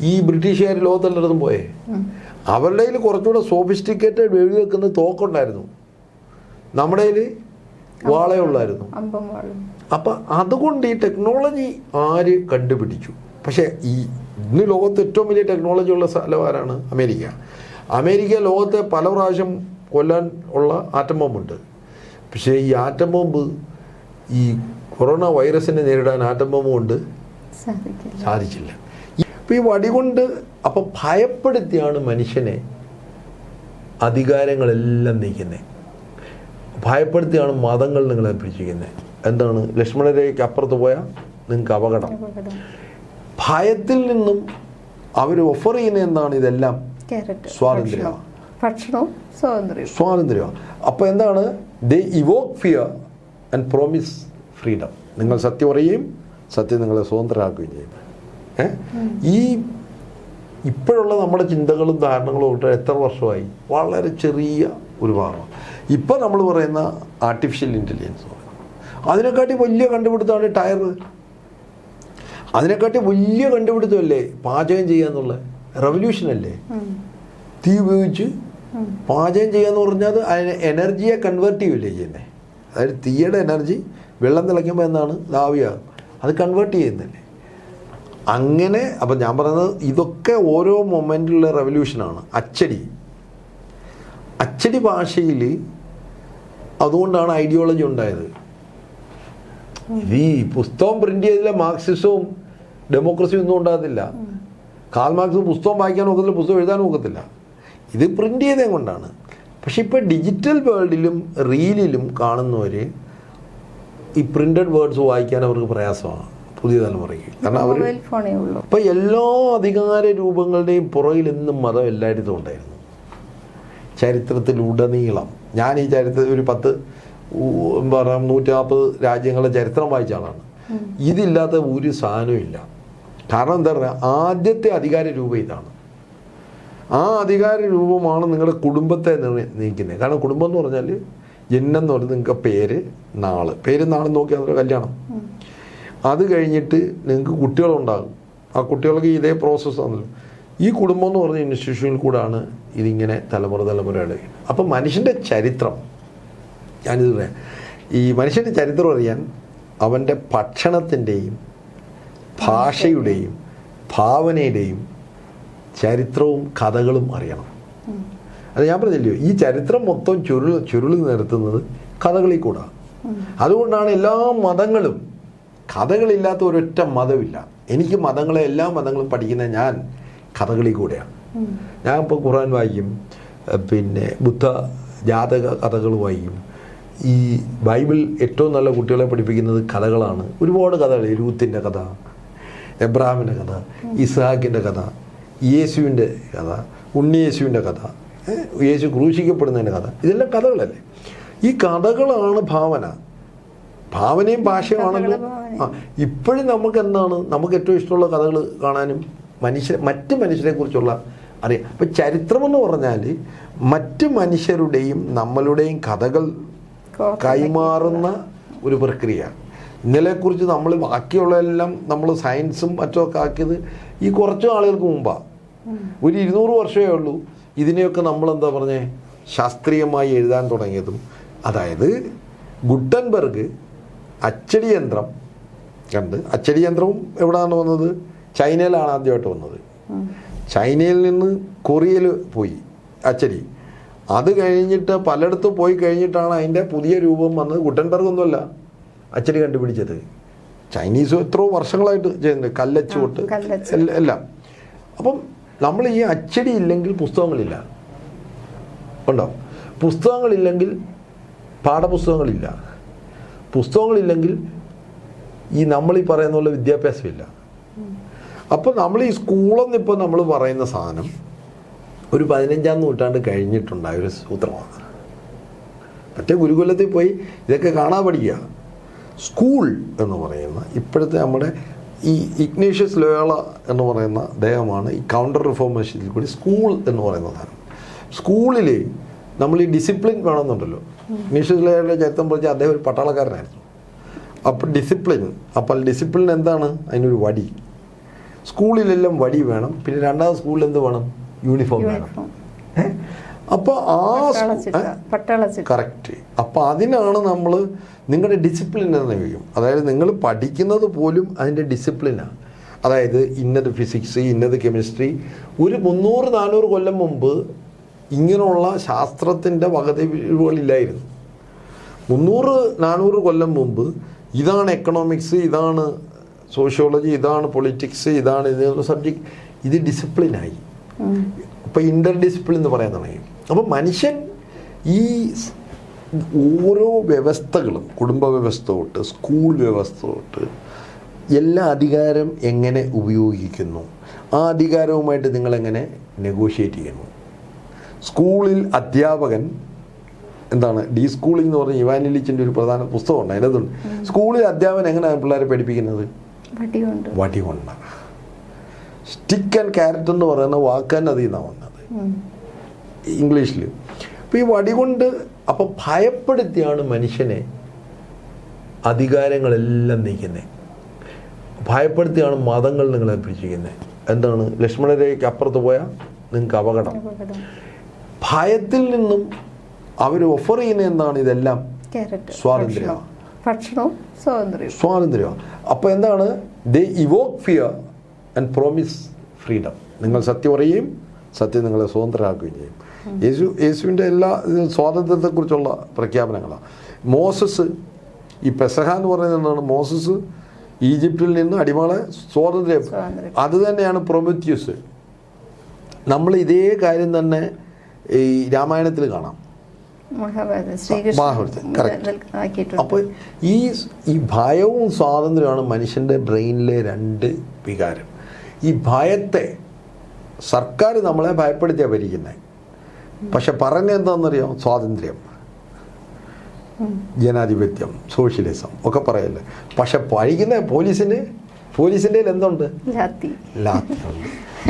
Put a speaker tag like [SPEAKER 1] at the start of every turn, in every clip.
[SPEAKER 1] ഈ ബ്രിട്ടീഷുകാർ ലോകത്തെല്ലായിടത്തും പോയേ. അവരുടെ കയ്യിൽ കുറച്ചുകൂടെ സോഫിസ്റ്റിക്കേറ്റഡ് വെടി വെക്കുന്ന തോക്കുണ്ടായിരുന്നു. നമ്മുടെ കയ്യിൽ
[SPEAKER 2] വാളയുള്ളായിരുന്നു.
[SPEAKER 1] അപ്പം അതുകൊണ്ട് ഈ ടെക്നോളജി ആര് കണ്ടുപിടിച്ചു? പക്ഷേ ഈ ഇന്ന് ലോകത്ത് ഏറ്റവും വലിയ ടെക്നോളജി ഉള്ള സ്ഥലം ആരാണ്? അമേരിക്ക. അമേരിക്ക ലോകത്തെ പല പ്രാവശ്യം കൊല്ലാൻ ഉള്ള ആറ്റം ബോംബുണ്ട്. പക്ഷേ ഈ ആറ്റം ബോംബ് ഈ കൊറോണ വൈറസിനെ നേരിടാൻ ആറ്റം ബോംബ് കൊണ്ട് സാധിച്ചില്ല. ഇപ്പം ഈ വടി കൊണ്ട് അപ്പം ഭയപ്പെടുത്തിയാണ് മനുഷ്യനെ അധികാരങ്ങളെല്ലാം നീക്കുന്നത് ഭയപ്പെടുത്തിയാണ് മതങ്ങൾ നിങ്ങളെ പിടിച്ചിരിക്കുന്നത് എന്താണ്? ലക്ഷ്മണരേഖയ്ക്ക് അപ്പുറത്ത് പോയാൽ നിങ്ങൾക്ക് അപകടം. ഭയത്തിൽ നിന്നും അവർ ഓഫർ ചെയ്യുന്ന എന്താണ്? ഇതെല്ലാം സ്വാതന്ത്ര്യമാണ്.
[SPEAKER 2] ഭക്ഷണവും സ്വാതന്ത്ര്യവും.
[SPEAKER 1] സ്വാതന്ത്ര്യമാണ്. അപ്പോൾ എന്താണ്? They evoke fear and promise freedom നിങ്ങൾ സത്യം പറയുകയും സത്യം നിങ്ങളെ സ്വതന്ത്രരാക്കുകയും ചെയ്യും? ഈ ഇപ്പോഴുള്ള നമ്മുടെ ചിന്തകളും ധാരണകളും ഒക്കെ എത്ര വർഷമായി? വളരെ ചെറിയ ഒരു ഭാഗമാണ്. ഇപ്പം നമ്മൾ പറയുന്ന ആർട്ടിഫിഷ്യൽ ഇന്റലിജൻസ് അതിനെക്കാട്ടി വലിയ കണ്ടുപിടുത്തമാണ് ടയർ അതിനെക്കാട്ടി വലിയ കണ്ടുപിടുത്തമല്ലേ പാചകം ചെയ്യാന്നുള്ള?
[SPEAKER 2] ഉം.
[SPEAKER 1] തീ ഉപയോഗിച്ച് പാചകം ചെയ്യാന്ന് പറഞ്ഞാൽ അത് അതിനെ എനർജിയെ കൺവേർട്ട് ചെയ്യൂലേ ചെയ്യുന്നത് അതായത് തീയുടെ എനർജി വെള്ളം തിളയ്ക്കുമ്പോൾ എന്താണ് ലാവിയാകും അത് കൺവേർട്ട് ചെയ്യുന്നില്ലേ അങ്ങനെ അപ്പം ഞാൻ പറയുന്നത് ഇതൊക്കെ ഓരോ മൊമെന്റിലുള്ള റെവല്യൂഷനാണ്. അച്ചടി. അച്ചടി ഭാഷയിൽ അതുകൊണ്ടാണ് ഐഡിയോളജി ഉണ്ടായത്. ഈ പുസ്തകം പ്രിന്റ് ചെയ്തില്ല മാർക്സിസവും ഡെമോക്രസിയും ഒന്നും ഉണ്ടാകത്തില്ല. കാൽ മാർക്സ് പുസ്തകം വായിക്കാൻ നോക്കത്തില്ല പുസ്തകം എഴുതാൻ നോക്കത്തില്ല. ഇത് പ്രിന്റ് ചെയ്തേ കൊണ്ടാണ്. പക്ഷെ ഇപ്പോൾ ഡിജിറ്റൽ വേൾഡിലും റീലിലും കാണുന്നവർ ഈ പ്രിന്റഡ് വേർഡ്സ് വായിക്കാൻ അവർക്ക് പ്രയാസമാണ്. പുതിയ തലമുറയ്ക്ക് കാരണം അവർ ഇപ്പം എല്ലാ അധികാര രൂപങ്ങളുടെയും പുറകിൽ എന്നും മതം എല്ലായിടത്തും ഉണ്ടായിരുന്നു. ചരിത്രത്തിലുടനീളം. ഞാൻ ഈ ചരിത്രത്തിൽ ഒരു പത്ത് പറയാം എന്താ പറയുക നൂറ്റി നാൽപ്പത് രാജ്യങ്ങളുടെ ചരിത്രം വായിച്ച ആളാണ്. ഇതില്ലാത്ത ഒരു സാധനവും ഇല്ല. കാരണം എന്താ പറയുക ആദ്യത്തെ അധികാര രൂപം ഇതാണ്. ആ അധികാര രൂപമാണ് നിങ്ങളുടെ കുടുംബത്തെ നീക്കുന്നത്. നയിക്കുന്നത് കാരണം കുടുംബം എന്ന് പറഞ്ഞാൽ ജന്മം എന്ന് പറഞ്ഞാൽ നിങ്ങൾക്ക് പേര് നാൾ. പേര് നാൾ നോക്കിയാൽ കല്യാണം. അത് കഴിഞ്ഞിട്ട് നിങ്ങൾക്ക് കുട്ടികളുണ്ടാകും. ആ കുട്ടികൾക്ക് ഇതേ പ്രോസസ്സ് ആണല്ലോ ഈ കുടുംബം എന്ന് പറഞ്ഞ ഇൻസ്റ്റിറ്റ്യൂഷനിൽ കൂടാണ് ഇതിങ്ങനെ തലമുറ തലമുറയുടെ അപ്പം മനുഷ്യന്റെ ചരിത്രം ഞാനിത് പറയാം. ഈ മനുഷ്യന്റെ ചരിത്രം അറിയാൻ അവന്റെ ഭക്ഷണത്തിന്റെയും ഭാഷയുടെയും ഭാവനയുടെയും ചരിത്രവും കഥകളും അറിയണം. അത് ഞാൻ പറഞ്ഞില്ലയോ ഈ ചരിത്രം മൊത്തം ചുരുൾ ചുരുളി നിർത്തുന്നത് കഥകളിൽ കൂടാ. അതുകൊണ്ടാണ് എല്ലാ മതങ്ങളും കഥകളില്ലാത്ത ഒരൊറ്റ മതമില്ല. എനിക്ക് മതങ്ങളെ എല്ലാ മതങ്ങളും പഠിക്കുന്ന ഞാൻ കഥകളിൽ കൂടെയാണ്. ഞാൻ ഇപ്പോൾ ഖുറാൻ വായിക്കും പിന്നെ ബുദ്ധ ജാതക കഥകൾ വായിക്കും. ഈ ബൈബിൾ ഏറ്റവും നല്ല കുട്ടികളെ പഠിപ്പിക്കുന്നത് കഥകളാണ്. ഒരുപാട് കഥകൾ രൂത്തിന്റെ കഥ എബ്രാഹിമിന്റെ കഥ ഇസ്ഹാക്കിന്റെ കഥ യേശുവിന്റെ കഥ ഉണ്ണിയേശുവിന്റെ കഥ യേശു ക്രൂശിക്കപ്പെടുന്നതിന്റെ കഥ. ഇതെല്ലാം കഥകളല്ലേ? ഈ കഥകളാണ് ഭാവന. ഭാവനയും ഭാഷയുമാണല്ലോ. ആ ഇപ്പോഴും നമുക്ക് എന്താണ് നമുക്ക് ഏറ്റവും ഇഷ്ടമുള്ള കഥകൾ കാണാനും മനുഷ്യ മറ്റ് മനുഷ്യരെ കുറിച്ചുള്ള അറിയാം. അപ്പം ചരിത്രം എന്ന് പറഞ്ഞാൽ മറ്റ് മനുഷ്യരുടെയും നമ്മളുടെയും കഥകൾ കൈമാറുന്ന ഒരു പ്രക്രിയ. ഇന്നലെക്കുറിച്ച് നമ്മൾ ബാക്കിയുള്ളതെല്ലാം നമ്മൾ സയൻസും മറ്റുമൊക്കെ ആക്കിയത് ഈ കുറച്ച് ആളുകൾക്ക് മുമ്പാണ് ഒരു ഇരുന്നൂറ് വർഷമേ ഉള്ളൂ ഇതിനെയൊക്കെ നമ്മൾ എന്താ പറഞ്ഞേ? ശാസ്ത്രീയമായി എഴുതാൻ തുടങ്ങിയതും. അതായത് ഗുട്ടൻബർഗ് അച്ചടി യന്ത്രം കണ്ട്? അച്ചടി യന്ത്രവും എവിടെയാണ് വന്നത്? ചൈനയിലാണ് ആദ്യമായിട്ട് വന്നത്. ചൈനയിൽ നിന്ന് കൊറിയയിൽ പോയി അച്ചടി. അത് കഴിഞ്ഞിട്ട് പലയിടത്തും പോയി കഴിഞ്ഞിട്ടാണ് അതിന്റെ പുതിയ രൂപം വന്നത്. ഗുട്ടൻബർഗ് ഒന്നുമല്ല അച്ചടി കണ്ടുപിടിച്ചത്. ചൈനീസ് എത്രയോ വർഷങ്ങളായിട്ട് ചെയ്യുന്നുണ്ട്.
[SPEAKER 2] കല്ലച്ചുവട്ട്.
[SPEAKER 1] എല്ലാം. അപ്പം നമ്മൾ ഈ അച്ചടി ഇല്ലെങ്കിൽ പുസ്തകങ്ങളില്ല. ഉണ്ടോ? പുസ്തകങ്ങളില്ലെങ്കിൽ പാഠപുസ്തകങ്ങളില്ല. പുസ്തകങ്ങളില്ലെങ്കിൽ ഈ നമ്മൾ ഈ പറയുന്ന പോലെ വിദ്യാഭ്യാസമില്ല. അപ്പോൾ നമ്മൾ ഈ സ്കൂളെന്ന് ഇപ്പോൾ നമ്മൾ പറയുന്ന സാധനം ഒരു പതിനഞ്ചാം നൂറ്റാണ്ട് കഴിഞ്ഞിട്ടുണ്ടായ ഒരു സൂത്രമാണ്. മറ്റേ ഗുരുകുലത്തിൽ പോയി ഇതൊക്കെ കാണാൻ പഠിക്കുക. സ്കൂൾ എന്ന് പറയുന്ന ഇപ്പോഴത്തെ നമ്മുടെ ഈ ഇഗ്നേഷ്യസ് ലോയോള എന്ന് പറയുന്ന ദേഹമാണ് ഈ കൗണ്ടർ റിഫോർമേഷനിൽ കൂടി സ്കൂൾ എന്ന് പറയുന്ന സാധനം. സ്കൂളിൽ നമ്മൾ ഈ ഡിസിപ്ലിൻ വേണമെന്നുണ്ടല്ലോ. ഇഗ്നേഷ്യസ് ലോയോളയുടെ ചരിത്രം പറഞ്ഞാൽ അദ്ദേഹം ഒരു പട്ടാളക്കാരനായിരുന്നു. അപ്പോൾ ഡിസിപ്ലിൻ അപ്പോൾ ഡിസിപ്ലിൻ എന്താണ്? അതിനൊരു വടി. സ്കൂളിലെല്ലാം വടി വേണം. പിന്നെ രണ്ടാമത് സ്കൂളിൽ എന്ത് വേണം? യൂണിഫോം വേണം. അപ്പോൾ ആ കറക്റ്റ് അപ്പോൾ അതിനാണ് നമ്മൾ നിങ്ങളുടെ ഡിസിപ്ലിൻ എന്ന് ചോദിക്കും. അതായത് നിങ്ങൾ പഠിക്കുന്നത് പോലും അതിന്റെ ഡിസിപ്ലിനാണ് അതായത് ഇന്നത് ഫിസിക്സ് ഇന്നത് കെമിസ്ട്രി ഒരു മുന്നൂറ് നാനൂറ് കൊല്ലം മുമ്പ് ഇങ്ങനെയുള്ള ശാസ്ത്രത്തിന്റെ വകതിരിവുകളില്ലായിരുന്നു മുന്നൂറ് നാനൂറ് കൊല്ലം മുമ്പ് ഇതാണ് എക്കണോമിക്സ് ഇതാണ് സോഷ്യോളജി ഇതാണ് പൊളിറ്റിക്സ് ഇതാണ് ഇതെന്നുള്ള സബ്ജക്റ്റ് ഇത് ഡിസിപ്ലിനായി ഇപ്പം ഇന്റർ ഡിസിപ്ലിൻ എന്ന് പറയാൻ തുടങ്ങി. അപ്പോൾ മനുഷ്യൻ ഈ ഓരോ വ്യവസ്ഥകളും കുടുംബ വ്യവസ്ഥ തൊട്ട് സ്കൂൾ വ്യവസ്ഥ തൊട്ട് എല്ലാ അധികാരം എങ്ങനെ ഉപയോഗിക്കുന്നു? ആ അധികാരവുമായിട്ട് നിങ്ങളെങ്ങനെ നെഗോഷിയേറ്റ് ചെയ്യുന്നു? സ്കൂളിൽ അധ്യാപകൻ എന്താണ്? ഡി സ്കൂളിംഗ് എന്ന് പറഞ്ഞ ഇവാനിലിച്ചിന്റെ ഒരു പ്രധാന പുസ്തകമുണ്ട്. അതിനകത്തുണ്ട് സ്കൂളിൽ അധ്യാപകൻ എങ്ങനെയാണ് പിള്ളേരെ പഠിപ്പിക്കുന്നത്? വടി കൊണ്ടാണ് സ്റ്റിക്ക് ആൻഡ് ക്യാരറ്റ് എന്ന് പറയുന്ന വാക്ക് തന്നെ അതിൽ നിന്നാണ് വന്നത്. ഇംഗ്ലീഷിൽ അപ്പോൾ ഈ വടി കൊണ്ട് അപ്പോൾ ഭയപ്പെടുത്തിയാണ് മനുഷ്യനെ അധികാരങ്ങളെല്ലാം നീക്കുന്നത്. ഭയപ്പെടുത്തിയാണ് മതങ്ങൾ നിങ്ങളെ പിടിച്ചിരിക്കുന്നത്. എന്താണ്? ലക്ഷ്മണരേഖയ്ക്ക് അപ്പുറത്ത് പോയാൽ നിങ്ങൾക്ക് അപകടം. ഭയത്തിൽ നിന്നും അവർ ഓഫർ ചെയ്യുന്ന എന്താണ് ഇതെല്ലാം
[SPEAKER 2] സ്വാതന്ത്ര്യമാണ്.
[SPEAKER 1] സ്വാതന്ത്ര്യം.
[SPEAKER 2] ഭക്ഷണം. ഭക്ഷണവും സ്വാതന്ത്ര്യം
[SPEAKER 1] സ്വാതന്ത്ര്യമാണ്. അപ്പോൾ എന്താണ്? They evoke fear and promise freedom നിങ്ങൾ സത്യം പറയുകയും സത്യം നിങ്ങളെ സ്വതന്ത്രരാക്കുകയും ചെയ്യും. യേശു യേശുവിന്റെ എല്ലാ സ്വാതന്ത്ര്യത്തെക്കുറിച്ചുള്ള പ്രഖ്യാപനങ്ങളാണ്. മോസസ് ഈ പെസഹ എന്ന് പറയുന്നത് എന്താണ്? മോസസ് ഈജിപ്തിൽ നിന്ന് അടിമകളെ സ്വാതന്ത്ര്യം. അത് തന്നെയാണ് പ്രൊമത്യൂസ്. നമ്മൾ ഇതേ കാര്യം തന്നെ ഈ രാമായണത്തിൽ കാണാം.
[SPEAKER 2] മഹാഭാരതം
[SPEAKER 1] മഹാഭാരതം, correct.
[SPEAKER 2] ശ്രീകൃഷ്ണൻ ആക്കിയിട്ടുണ്ട്
[SPEAKER 1] അപ്പോൾ ഈ ഈ ഭയവും സ്വാതന്ത്ര്യമാണ് മനുഷ്യന്റെ ബ്രെയിനിലെ രണ്ട് വികാരം. ഈ ഭയത്തെ സർക്കാർ നമ്മളെ ഭയപ്പെടുത്തിയാണ് ഭരിക്കുന്നത് പക്ഷെ പറഞ്ഞ എന്താണെന്നറിയാം സ്വാതന്ത്ര്യം. ജനാധിപത്യം സോഷ്യലിസം ഒക്കെ പറയല്ലേ. പക്ഷെ പഠിക്കുന്ന പോലീസിന് പോലീസിന്റെ എന്തുണ്ട്?
[SPEAKER 2] ലാത്തി.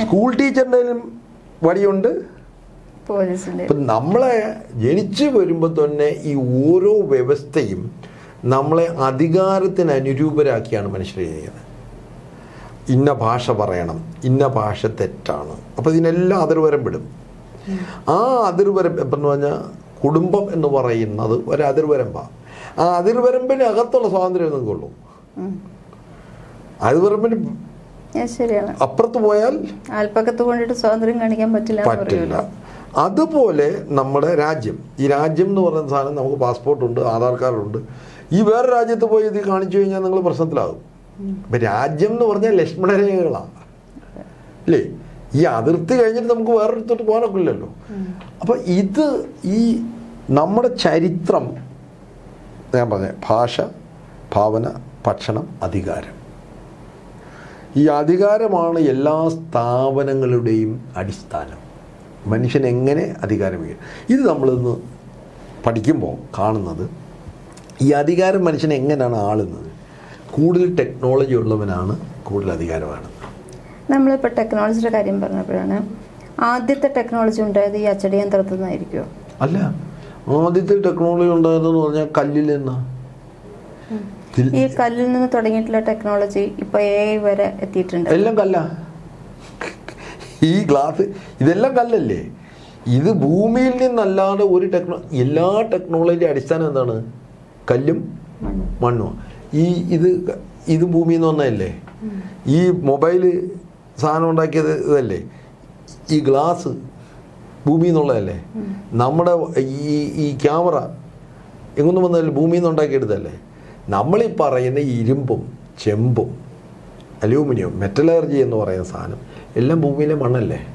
[SPEAKER 1] സ്കൂൾ ടീച്ചറിന്റെ വടിയുണ്ട് ഇപ്പം നമ്മളെ ജനിച്ചു വരുമ്പോൾ തന്നെ ഈ ഓരോ വ്യവസ്ഥയും നമ്മളെ അധികാരത്തിന് അനുരൂപരാക്കിയാണ് മനുഷ്യർ ചെയ്യുന്നത്. ഇന്ന ഭാഷ പറയണം ഇന്ന ഭാഷ തെറ്റാണ്. അപ്പോൾ ഇതിനെല്ലാം അതിർവരമ്പിടും ആ അതിർവരം ഇപ്പം എന്ന് പറഞ്ഞാൽ കുടുംബം എന്ന് പറയുന്നത് ഒരു അതിർവരമ്പാണ് ആ അതിർവരമ്പിനകത്തുള്ള സ്വാതന്ത്ര്യം നിങ്ങൾക്കുള്ളൂ.
[SPEAKER 2] ഉള്ളൂ
[SPEAKER 1] അതിർവരമ്പിന് അപ്പുറത്ത് പോയാൽ
[SPEAKER 2] അല്പക്കത്ത് കൊണ്ടിട്ട് സ്വാതന്ത്ര്യം കാണിക്കാൻ പറ്റില്ല
[SPEAKER 1] പറ്റില്ല. അതുപോലെ നമ്മുടെ രാജ്യം. ഈ രാജ്യം എന്ന് പറയുന്ന സാധനം നമുക്ക് പാസ്പോർട്ടുണ്ട് ആധാർ കാർഡുണ്ട്. ഈ വേറെ രാജ്യത്ത് പോയി ഇത് കാണിച്ചു കഴിഞ്ഞാൽ നിങ്ങൾ പ്രശ്നത്തിലാകും. ഇപ്പം രാജ്യം എന്ന് പറഞ്ഞാൽ ലക്ഷ്മണരേഖകളാണ് അല്ലേ ഈ അതിർത്തി കഴിഞ്ഞിട്ട് നമുക്ക് വേറൊരിടത്തോട്ട് പോകാനൊക്കില്ലല്ലോ അപ്പോൾ ഇത് ഈ നമ്മുടെ ചരിത്രം ഞാൻ പറഞ്ഞ ഭാഷ ഭാവന ഭക്ഷണം അധികാരം. ഈ അധികാരമാണ് എല്ലാ സ്ഥാപനങ്ങളുടെയും അടിസ്ഥാനം. മനുഷ്യൻ എങ്ങനെ അധികാരം ചെയ്യും ഇത് നമ്മളിന്ന് പഠിക്കുമ്പോൾ കാണുന്നത് ഈ അധികാരം മനുഷ്യൻ എങ്ങനെയാണ് ആളുന്നത്? കൂടുതൽ ടെക്നോളജി ഉള്ളവനാണ് കൂടുതൽ അധികാരമാണ്
[SPEAKER 2] നമ്മളിപ്പോൾ ടെക്നോളജിയുടെ കാര്യം പറഞ്ഞപ്പോഴാണ് ആദ്യത്തെ ടെക്നോളജി ഉണ്ടായത് ഈ അച്ചടി യന്ത്രത്തിൽ നിന്നായിരിക്കുമോ
[SPEAKER 1] അല്ല ആദ്യത്തെ ടെക്നോളജി ഉണ്ടായതെന്ന് പറഞ്ഞാൽ കല്ലിൽ നിന്നാ.
[SPEAKER 2] ഈ കല്ലിൽ നിന്ന് തുടങ്ങിയിട്ടുള്ള ടെക്നോളജി ഇപ്പൊ എ വരെ എത്തിയിട്ടുണ്ട്.
[SPEAKER 1] എല്ലാം കല്ല. ഈ ഗ്ലാസ് ഇതെല്ലാം കല്ലല്ലേ? ഇത് ഭൂമിയിൽ നിന്നല്ലാതെ ഒരു ടെക്നോ എല്ലാ ടെക്നോളജി അടിസ്ഥാനം എന്താണ്? കല്ലും
[SPEAKER 2] മണ്ണും.
[SPEAKER 1] ഈ ഇത് ഇത് ഭൂമിയിൽ നിന്ന് വന്നതല്ലേ? ഈ മൊബൈൽ സാധനം ഉണ്ടാക്കിയത് ഇതല്ലേ? ഈ ഗ്ലാസ് ഭൂമിയിൽ നിന്നുള്ളതല്ലേ? നമ്മുടെ ഈ ഈ ക്യാമറ എങ്ങൊന്നും വന്നതല്ലേ? ഭൂമിയിൽ നിന്ന് ഉണ്ടാക്കിയെടുത്തല്ലേ നമ്മളീ പറയുന്ന ഇരുമ്പും ചെമ്പും അലൂമിനിയം മെറ്റലർജി എന്ന് പറയുന്ന സാധനം. എല്ലാം ഭൂമിയിലെ മണ്ണല്ലേ?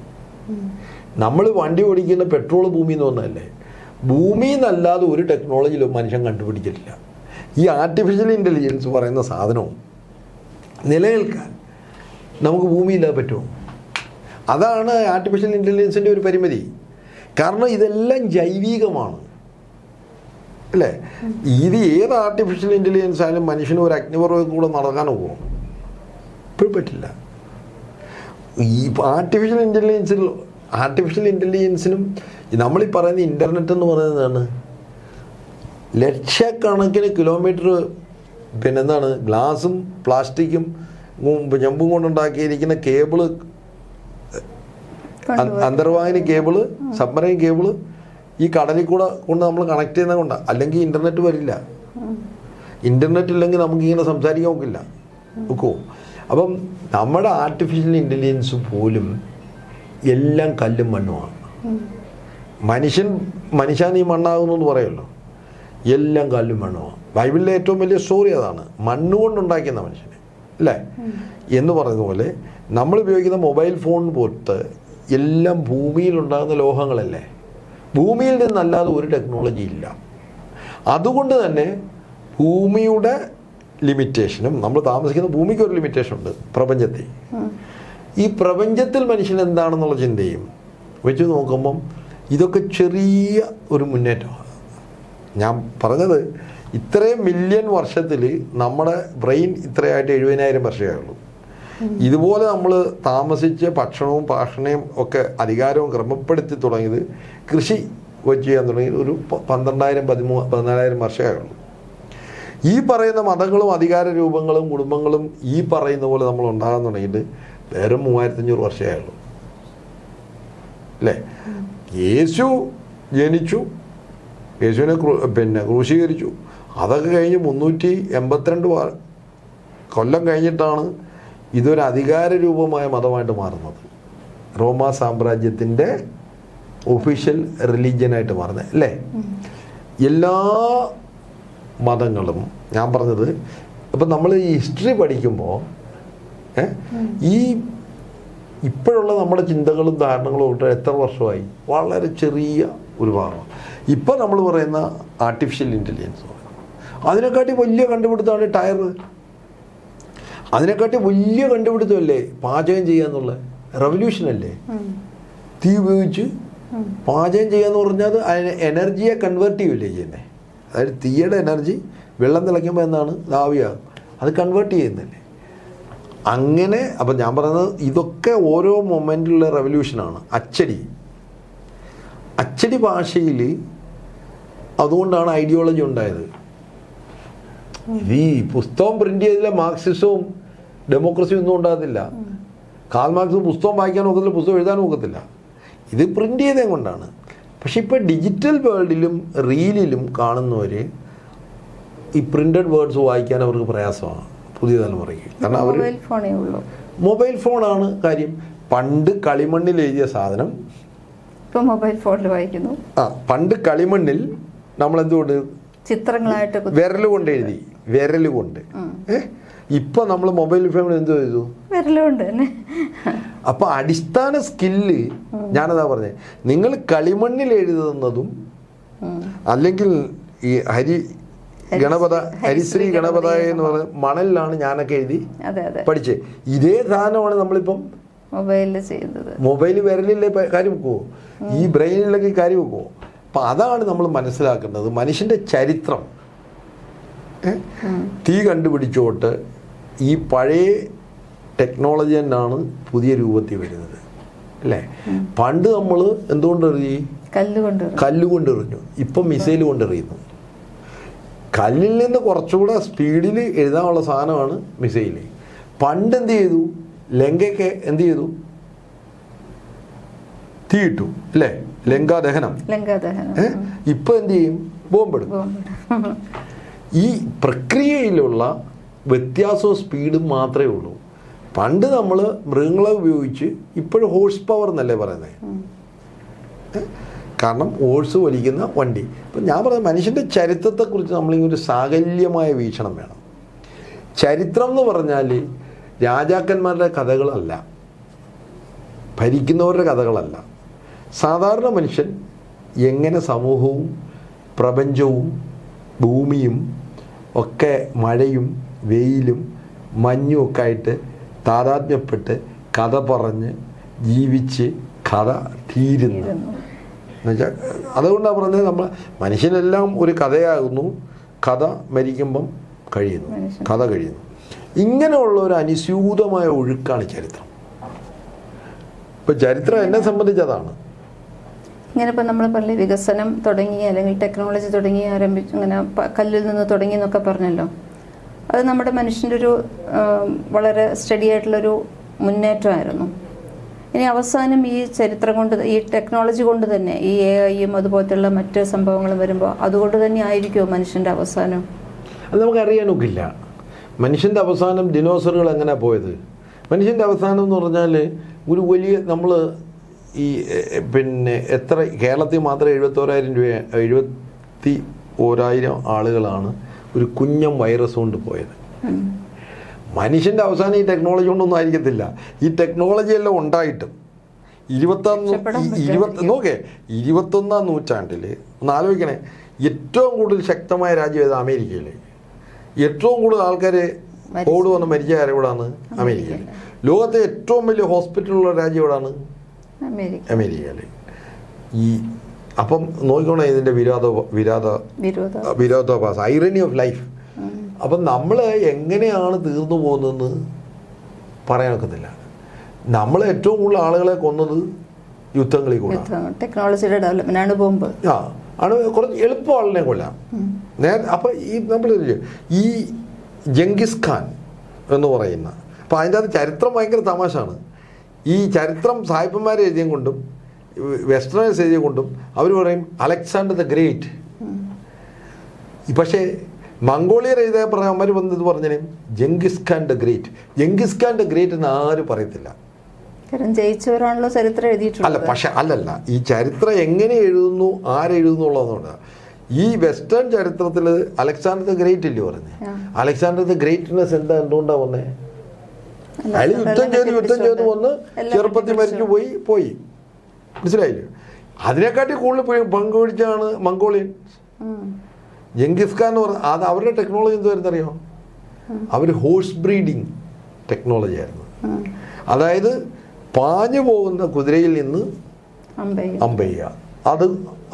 [SPEAKER 1] നമ്മൾ വണ്ടി ഓടിക്കുന്ന പെട്രോൾ ഭൂമിയിൽ നിന്ന് വന്നതല്ലേ? ഭൂമിയിൽ നിന്നല്ലാതെ ഒരു ടെക്നോളജിയിലും മനുഷ്യൻ കണ്ടുപിടിച്ചിട്ടില്ല. ഈ ആർട്ടിഫിഷ്യൽ ഇന്റലിജൻസ് പറയുന്ന സാധനവും നിലനിൽക്കാൻ നമുക്ക് ഭൂമിയില്ലാതെ പറ്റുമോ? അതാണ് ആർട്ടിഫിഷ്യൽ ഇന്റലിജൻസിന്റെ ഒരു പരിമിതി. കാരണം ഇതെല്ലാം ജൈവികമാണ്. അല്ലേ? ഇത് ഏത് ആർട്ടിഫിഷ്യൽ ഇന്റലിജൻസ് ആയാലും മനുഷ്യന് ഒരു അഗ്നിപർവം കൂടെ നടക്കാനോ പോകും ഇപ്പോഴും പറ്റില്ല. ഈ ആർട്ടിഫിഷ്യൽ ഇന്റലിജൻസിൽ ആർട്ടിഫിഷ്യൽ ഇന്റലിജൻസിനും നമ്മളീ പറയുന്ന ഇന്റർനെറ്റ് എന്ന് പറയുന്നതാണ് ലക്ഷക്കണക്കിന് കിലോമീറ്റർ പിന്നെന്താണ്? ഗ്ലാസും പ്ലാസ്റ്റിക്കും ഞമ്പും കൊണ്ടുണ്ടാക്കിയിരിക്കുന്ന
[SPEAKER 2] കേബിൾ.
[SPEAKER 1] അന്തർവാഹിനി കേബിൾ സബ്മറൈൻ കേബിൾ ഈ കടലിൽ കൂടെ കൊണ്ട് നമ്മൾ കണക്ട് ചെയ്യുന്ന കൊണ്ടാണ് അല്ലെങ്കിൽ ഇന്റർനെറ്റ് വരില്ല.
[SPEAKER 2] ഇന്റർനെറ്റ്
[SPEAKER 1] ഇന്റർനെറ്റ് ഇല്ലെങ്കിൽ നമുക്ക് ഇങ്ങനെ സംസാരിക്കാൻ ഒക്കില്ല. ഒക്കോ? അപ്പം നമ്മുടെ ആർട്ടിഫിഷ്യൽ ഇന്റലിജൻസ് പോലും എല്ലാം കല്ലും മണ്ണുമാണ്. മനുഷ്യൻ മനുഷ്യൻ ഈ മണ്ണാകുന്നു എന്ന് പറയുമല്ലോ എല്ലാം കല്ലും മണ്ണുമാണ്. ബൈബിളിലെ ഏറ്റവും വലിയ സ്റ്റോറി അതാണ്. മണ്ണുകൊണ്ടുണ്ടാക്കുന്ന മനുഷ്യനെ അല്ലേ? എന്ന് പറയുന്ന പോലെ നമ്മൾ ഉപയോഗിക്കുന്ന മൊബൈൽ ഫോൺ പോലത്തെ എല്ലാം ഭൂമിയിലുണ്ടാകുന്ന ലോഹങ്ങളല്ലേ? ഭൂമിയിൽ നിന്നല്ലാതെ ഒരു ടെക്നോളജി ഇല്ല. അതുകൊണ്ട് തന്നെ ഭൂമിയുടെ ലിമിറ്റേഷനും നമ്മൾ താമസിക്കുന്ന ഭൂമിക്ക് ഒരു ലിമിറ്റേഷൻ ഉണ്ട് പ്രപഞ്ചത്തിൽ. ഈ പ്രപഞ്ചത്തിൽ മനുഷ്യൻ എന്താണെന്നുള്ള ചിന്തയും വെച്ച് നോക്കുമ്പം ഇതൊക്കെ ചെറിയ ഒരു മുന്നേറ്റമാണ്. ഞാൻ പറഞ്ഞത് ഇത്രയും മില്യൺ വർഷത്തിൽ നമ്മുടെ ബ്രെയിൻ ഇത്രയായിട്ട് എഴുപതിനായിരം വർഷമേ ഉള്ളൂ. ഇതുപോലെ നമ്മൾ താമസിച്ച് ഭക്ഷണവും ഭാഷണയും ഒക്കെ അധികാരവും ക്രമപ്പെടുത്തി തുടങ്ങിയത് കൃഷി വെച്ച് ചെയ്യാൻ തുടങ്ങി. ഒരു പന്ത്രണ്ടായിരം പതിമൂ പതിനാലായിരം വർഷമേ ഉള്ളൂ. ഈ പറയുന്ന മതങ്ങളും അധികാര രൂപങ്ങളും കുടുംബങ്ങളും ഈ പറയുന്ന പോലെ നമ്മൾ ഉണ്ടാകാൻ തുടങ്ങിയിട്ട് വേറെ മൂവായിരത്തഞ്ഞൂറ് വർഷമേ ഉള്ളൂ അല്ലേ? യേശു ജനിച്ചു. യേശുവിനെ പിന്നെ ക്രൂശീകരിച്ചു. അതൊക്കെ കഴിഞ്ഞ് മുന്നൂറ്റി എൺപത്തിരണ്ട് കൊല്ലം കഴിഞ്ഞിട്ടാണ് ഇതൊരു അധികാര രൂപമായ മതമായിട്ട് മാറുന്നത്. റോമാ സാമ്രാജ്യത്തിന്റെ ഒഫീഷ്യൽ റിലീജിയനായിട്ട് മാറുന്നത്. അല്ലേ? എല്ലാ മതങ്ങളും ഞാൻ പറഞ്ഞത് ഇപ്പം നമ്മൾ ഈ ഹിസ്റ്ററി പഠിക്കുമ്പോൾ ഈ ഇപ്പോഴുള്ള നമ്മുടെ ചിന്തകളും ധാരണകളും ഒക്കെ എത്ര വർഷമായി? വളരെ ചെറിയ ഒരു ഭാഗം ഇപ്പം നമ്മൾ പറയുന്ന ആർട്ടിഫിഷ്യൽ ഇന്റലിജൻസ് അതിനെക്കാട്ടി വലിയ കണ്ടുപിടുത്തമാണ് ടയർ അതിനെക്കാട്ടി വലിയ കണ്ടുപിടുത്തമല്ലേ പാചകം ചെയ്യാന്നുള്ള റവല്യൂഷൻ അല്ലേ?
[SPEAKER 2] ഉം.
[SPEAKER 1] തീ ഉപയോഗിച്ച്. പാചകം ചെയ്യാന്ന് പറഞ്ഞാൽ അതിന് എനർജിയെ കൺവേർട്ട് ചെയ്യൂലേ ചെയ്യുന്നത് അതായത് തീയുടെ എനർജി വെള്ളം തിളയ്ക്കുമ്പോൾ എന്താണ് ആവിയാകും അത് കൺവേർട്ട് ചെയ്യുന്നില്ലേ? അങ്ങനെ അപ്പം ഞാൻ പറയുന്നത് ഇതൊക്കെ ഓരോ മൊമെന്റിലുള്ള റെവല്യൂഷനാണ് അച്ചടി. അച്ചടി ഭാഷയിൽ അതുകൊണ്ടാണ് ഐഡിയോളജി ഉണ്ടായത്. ഈ പുസ്തകം പ്രിന്റ് ചെയ്തില്ല മാർക്സിസവും ഡെമോക്രസിയും ഒന്നും ഉണ്ടാകത്തില്ല. കാൽ മാർക്സ് പുസ്തകം വായിക്കാൻ നോക്കത്തില്ല പുസ്തകം എഴുതാൻ നോക്കത്തില്ല. ഇത് പ്രിന്റ് ചെയ്തേ കൊണ്ടാണ് പക്ഷെ ഇപ്പോൾ ഡിജിറ്റൽ വേൾഡിലും റീലിലും കാണുന്നവർ ഈ പ്രിന്റഡ് വേർഡ്സ് വായിക്കാൻ അവർക്ക് പ്രയാസമാണ് പുതിയ തലമുറയ്ക്ക്. കാരണം അവർ
[SPEAKER 2] മൊബൈൽ ഫോണേ
[SPEAKER 1] മൊബൈൽ ഫോണാണ് കാര്യം. പണ്ട് കളിമണ്ണിൽ എഴുതിയ സാധനം
[SPEAKER 2] ഇപ്പോൾ മൊബൈൽ ഫോണിൽ വായിക്കുന്നു.
[SPEAKER 1] ആ പണ്ട് കളിമണ്ണിൽ നമ്മൾ എന്തുകൊണ്ട്
[SPEAKER 2] ചിത്രങ്ങളായിട്ട്
[SPEAKER 1] വിരൽ കൊണ്ട് എഴുതി. വിരൽ കൊണ്ട്. ഏഹ് ഇപ്പൊ നമ്മൾ മൊബൈൽ ഫോണിൽ എന്തോ ചെയ്തു
[SPEAKER 2] വിരലുകൊണ്ട് തന്നെ.
[SPEAKER 1] അപ്പൊ അടിസ്ഥാന സ്കില്ല് ഞാനതാ പറഞ്ഞേ. നിങ്ങൾ കളിമണ്ണിൽ എഴുതുന്നതും അല്ലെങ്കിൽ ഈ ഹരി ഗണപത ഹരിശ്രീ ഗണപതായ എന്ന് പറഞ്ഞ മണലിലാണ് ഞാനൊക്കെ എഴുതി പഠിച്ചത് ഇതേ സാധനമാണ് നമ്മളിപ്പം
[SPEAKER 2] മൊബൈലിൽ ചെയ്യുന്നത്.
[SPEAKER 1] മൊബൈൽ വിരലിലെ പ- കാര്യം വെക്കുമോ ഈ ബ്രെയിനിലൊക്കെ കാര്യം വെക്കുമോ അപ്പം അതാണ് നമ്മൾ മനസ്സിലാക്കേണ്ടത് മനുഷ്യന്റെ ചരിത്രം? തീ കണ്ടുപിടിച്ചോട്ട് ഈ പഴയ ടെക്നോളജി തന്നെയാണ് പുതിയ രൂപത്തിൽ വരുന്നത്. അല്ലേ? പണ്ട് നമ്മൾ എന്തുകൊണ്ട് എറിഞ്ഞു?
[SPEAKER 2] കല്ലുകൊണ്ട്
[SPEAKER 1] കല്ല് കൊണ്ട് എറിഞ്ഞു. ഇപ്പം മിസൈൽ കൊണ്ട് എറിയുന്നു. കല്ലിൽ നിന്ന് കുറച്ചുകൂടെ സ്പീഡിൽ എഴുതാനുള്ള സാധനമാണ് മിസൈൽ പണ്ട് എന്ത് ചെയ്തു? ലങ്കയ്ക്ക് എന്ത് ചെയ്തു? തീയിട്ടു അല്ലേ? ലങ്കാദഹനം? ഇപ്പൊ എന്ത് ചെയ്യും? ബോംബിടും. ഈ പ്രക്രിയയിലുള്ള വ്യത്യാസവും സ്പീഡും മാത്രമേ ഉള്ളൂ. പണ്ട് നമ്മൾ മൃഗങ്ങളെ ഉപയോഗിച്ച് ഇപ്പോഴും ഹോഴ്സ് പവർ എന്നല്ലേ പറയുന്നത് കാരണം ഓഴ്സ് വലിക്കുന്ന വണ്ടി. ഇപ്പം ഞാൻ പറയുന്നത് മനുഷ്യന്റെ ചരിത്രത്തെക്കുറിച്ച് നമ്മളിങ്ങനെ ഒരു സാകല്യമായ വീക്ഷണം വേണം. ചരിത്രം എന്ന് പറഞ്ഞാൽ രാജാക്കന്മാരുടെ കഥകളല്ല. ഭരിക്കുന്നവരുടെ കഥകളല്ല. സാധാരണ മനുഷ്യൻ എങ്ങനെ സമൂഹവും പ്രപഞ്ചവും ഭൂമിയും ഒക്കെ മഴയും വെയിലും മഞ്ഞും ഒക്കെ ആയിട്ട് താതാത്മ്യപ്പെട്ട് കഥ പറഞ്ഞ് ജീവിച്ച് കഥ തീരുന്നു. എന്നുവെച്ചാൽ അതുകൊണ്ടാണ് പറഞ്ഞത് നമ്മൾ മനുഷ്യനെല്ലാം ഒരു കഥയാകുന്നു കഥ മരിക്കുമ്പം കഴിയുന്നു കഥ കഴിയുന്നു. ഇങ്ങനെയുള്ള ഒരു അനുസ്യൂതമായ ഒഴുക്കാണ് ചരിത്രം. ഇപ്പം ചരിത്രം എന്നെ സംബന്ധിച്ചതാണ്
[SPEAKER 2] ഇങ്ങനെ ഇപ്പം നമ്മൾ പറഞ്ഞ വികസനം തുടങ്ങി അല്ലെങ്കിൽ ടെക്നോളജി തുടങ്ങി ആരംഭിച്ചു ഇങ്ങനെ കല്ലിൽ നിന്ന് തുടങ്ങി എന്നൊക്കെ പറഞ്ഞല്ലോ. അത് നമ്മുടെ മനുഷ്യന്റെ ഒരു വളരെ സ്റ്റഡി ആയിട്ടുള്ളൊരു മുന്നേറ്റമായിരുന്നു. ഇനി അവസാനം ഈ ചരിത്രം കൊണ്ട് ഈ ടെക്നോളജി കൊണ്ട് തന്നെ ഈ എ ഐയും അതുപോലത്തെയുള്ള മറ്റ് സംഭവങ്ങളും വരുമ്പോൾ അതുകൊണ്ട് തന്നെ ആയിരിക്കുമോ മനുഷ്യന്റെ അവസാനം?
[SPEAKER 1] അത് നമുക്ക് അറിയാനൊക്കില്ല മനുഷ്യന്റെ അവസാനം ഡിനോസറുകൾ എങ്ങനെ പോയത്? മനുഷ്യന്റെ അവസാനം എന്ന് പറഞ്ഞാൽ ഒരു വലിയ നമ്മൾ ഈ പിന്നെ എത്ര കേരളത്തിൽ മാത്രം എഴുപത്തോരായിരം രൂപ എഴുപത്തി ഓരായിരം ആളുകളാണ് ഒരു കുഞ്ഞം വൈറസ് കൊണ്ട് പോയത്. മനുഷ്യന്റെ അവസാനം ഈ ടെക്നോളജി കൊണ്ടൊന്നും ആയിരിക്കത്തില്ല. ഈ ടെക്നോളജി എല്ലാം ഉണ്ടായിട്ടും. ഇരുപത്തൊന്ന് ഇരുപത്തി നോക്കേ ഇരുപത്തൊന്നാം നൂറ്റാണ്ടിൽ ഒന്ന് ആലോചിക്കണേ ഏറ്റവും കൂടുതൽ ശക്തമായ രാജ്യം ഏത്? അമേരിക്കയിലെ. ഏറ്റവും കൂടുതൽ ആൾക്കാർ. കോവിഡ് വന്ന് മരിച്ച കാര്യം എവിടാണ് അമേരിക്കയിൽ ലോകത്തെ ഏറ്റവും വലിയ ഹോസ്പിറ്റലുള്ള രാജ്യം എവിടാണ്?
[SPEAKER 2] അമേരിക്ക.
[SPEAKER 1] അമേരിക്കയിൽ ഈ അപ്പം നോക്കിക്കോണേ ഇതിന്റെ വിരോധ വിരോധ
[SPEAKER 2] വിരോധ
[SPEAKER 1] വിരോധാഭാസം ഐറണി ഓഫ് ലൈഫ് അപ്പം നമ്മൾ എങ്ങനെയാണ് തീർന്നു പോകുന്നതെന്ന് പറയാനൊക്കത്തില്ല. നമ്മൾ ഏറ്റവും കൂടുതൽ ആളുകളെ കൊന്നത് യുദ്ധങ്ങളിൽ കൂടെ.
[SPEAKER 2] ടെക്നോളജിയുടെ ഡെവലപ്മെന്റ് ആണ് ബോംബ്
[SPEAKER 1] ആ ആണ് കുറച്ച് എളുപ്പം ആളിനെ കൊല്ലാം. നേരെ അപ്പം ഈ നമ്മൾ ഈ ജംഗിസ് ഖാൻ എന്ന് പറയുന്ന അപ്പം അതിന്റെ അത് ചരിത്രം ഭയങ്കര തമാശാണ്. ഈ ചരിത്രം സാഹിബന്മാരെ എഴുതിയും കൊണ്ടും വെസ്റ്റേണേഴ്സ് എഴുതിയ കൊണ്ടും അവർ പറയും അലക്സാണ്ടർ ദ ഗ്രേറ്റ്. പക്ഷേ മംഗോളിയർ എഴുതാൻ പറഞ്ഞ അമ്മ വന്നത് പറഞ്ഞേ Genghis Khan the great. Genghis Khan the great എന്ന് ആരും പറയത്തില്ല.
[SPEAKER 2] കാരണം ജയിച്ചവരാണല്ലോ ചരിത്രം
[SPEAKER 1] അല്ല
[SPEAKER 2] എഴുതിയിട്ടുള്ളത്
[SPEAKER 1] പക്ഷെ അല്ലല്ല. ഈ ചരിത്രം എങ്ങനെ എഴുതുന്നു ആരെഴുതുന്നു ഉള്ളതുകൊണ്ട് ഈ വെസ്റ്റേൺ ചരിത്രത്തിൽ അലക്സാണ്ടർ ദ ഗ്രേറ്റ് ഇല്ലേ പറഞ്ഞത് അലക്സാണ്ടർ ദ ഗ്രേറ്റ്നെസ് എന്താ എന്തുകൊണ്ടാണ് വന്നേ?
[SPEAKER 2] അല്ല,
[SPEAKER 1] അയാൾ യുദ്ധം ചെയ്ത് യുദ്ധം ചെയ്ത് വന്ന് ചെറുപ്പത്തിൽ മരിച്ചു പോയി പോയി. മനസ്സിലായില്ലേ? അതിനെക്കാട്ടി കൂടുതൽ പോയി പങ്കുപിടിച്ചാണ് Mongolian.
[SPEAKER 2] Genghis Khan
[SPEAKER 1] Genghis Khan എന്ന് പറഞ്ഞ അത് അവരുടെ ടെക്നോളജി എന്തായിരുന്നു അറിയോ അവർ ഹോഴ്സ് ബ്രീഡിങ് ടെക്നോളജി ആയിരുന്നു. അതായത് പാഞ്ഞു പോകുന്ന കുതിരയിൽ നിന്ന്
[SPEAKER 2] അമ്പയ്യ.
[SPEAKER 1] അത്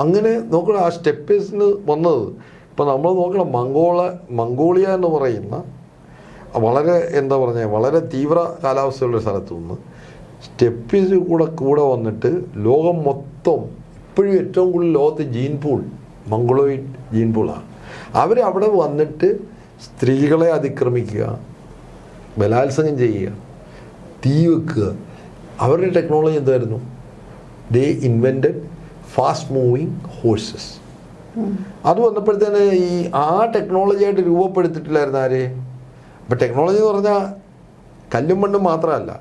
[SPEAKER 1] അങ്ങനെ നോക്കണം ആ സ്റ്റെപ്പേഴ്സിന് വന്നത്. ഇപ്പം നമ്മൾ നോക്കണം മംഗോള മംഗോളിയ എന്ന് പറയുന്ന വളരെ എന്താ പറഞ്ഞാൽ വളരെ തീവ്ര കാലാവസ്ഥയുള്ള സ്ഥലത്തു നിന്ന് സ്റ്റെപ്പീസ് കൂടെ കൂടെ വന്നിട്ട് ലോകം മൊത്തം ഇപ്പോഴും ഏറ്റവും കൂടുതൽ ലോകത്ത് ജീൻ പൂൾ മംഗളോയിഡ് ജീൻ പൂളാണ് അവർ അവിടെ വന്നിട്ട് സ്ത്രീകളെ അതിക്രമിക്കുക ബലാത്സംഗം ചെയ്യുക തീ വെക്കുക. അവരുടെ ടെക്നോളജി എന്തായിരുന്നു? They invented fast moving horses. അത് വന്നപ്പോഴത്തേന് ഈ ആ ടെക്നോളജി ആയിട്ട് രൂപപ്പെടുത്തിയിട്ടില്ലായിരുന്നു ആര്? അപ്പം ടെക്നോളജി എന്ന് പറഞ്ഞാൽ കല്ലും മണ്ണും മാത്രമല്ല.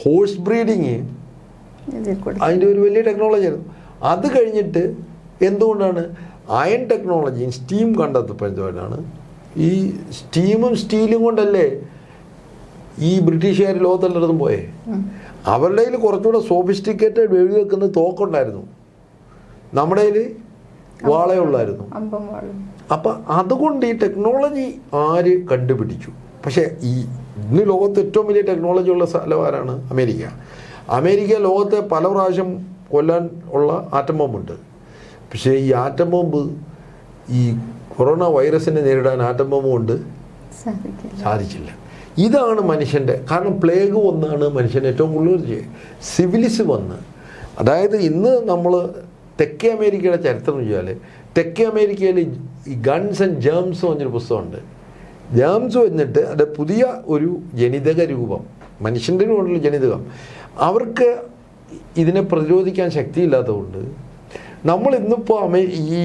[SPEAKER 1] ഹോഴ്സ് ബ്രീഡിങ് അതിന്റെ ഒരു വലിയ ടെക്നോളജി ആയിരുന്നു. അത് കഴിഞ്ഞിട്ട് എന്തുകൊണ്ടാണ് അയൺ ടെക്നോളജിയും സ്റ്റീം കണ്ടെത്തപ്പോഴത്തേക്കാണ് ഈ സ്റ്റീമും സ്റ്റീലും കൊണ്ടല്ലേ ഈ ബ്രിട്ടീഷുകാർ ലോകത്തെല്ലായിടത്തും പോയേ. അവരുടെ കയ്യിൽ കുറച്ചുകൂടെ സോഫിസ്റ്റിക്കേറ്റഡ് വെടി വെക്കുന്ന തോക്കുണ്ടായിരുന്നു. നമ്മുടെ കയ്യിൽ
[SPEAKER 2] വാളയുള്ളായിരുന്നു
[SPEAKER 1] അപ്പം അതുകൊണ്ട് ഈ ടെക്നോളജി ആര് കണ്ടുപിടിച്ചു? പക്ഷേ ഈ ഇന്ന് ലോകത്ത് ഏറ്റവും വലിയ ടെക്നോളജി ഉള്ള സ്ഥലം ആരാണ് അമേരിക്ക. അമേരിക്ക ലോകത്തെ പല പ്രാവശ്യം കൊല്ലാൻ ഉള്ള ആറ്റം ബോംബുണ്ട് പക്ഷേ ഈ ആറ്റം ബോംബ് ഈ കൊറോണ വൈറസിനെ നേരിടാൻ ആറ്റം ബോംബ് കൊണ്ട് സാധിച്ചില്ല. ഇതാണ് മനുഷ്യന്റെ കാരണം പ്ലേഗ് വന്നാണ് മനുഷ്യൻ ഏറ്റവും കൂടുതൽ ചെയ്യുക സിവിലിസ് വന്ന്. അതായത് ഇന്ന് നമ്മൾ തെക്കേ അമേരിക്കയുടെ ചരിത്രം വെച്ചാൽ തെക്കേ അമേരിക്കയിൽ ഈ ഗൺസ് ആൻഡ് ജേംസ് എന്ന് പറഞ്ഞൊരു പുസ്തകമുണ്ട്. ജേംസ് വന്നിട്ട് അത് പുതിയ ഒരു ജനിതക രൂപം മനുഷ്യന്റെ രൂപമുള്ള ജനിതകം. അവർക്ക് ഇതിനെ പ്രതിരോധിക്കാൻ ശക്തിയില്ലാത്തതുകൊണ്ട് നമ്മൾ ഇന്നിപ്പോൾ അമേ ഈ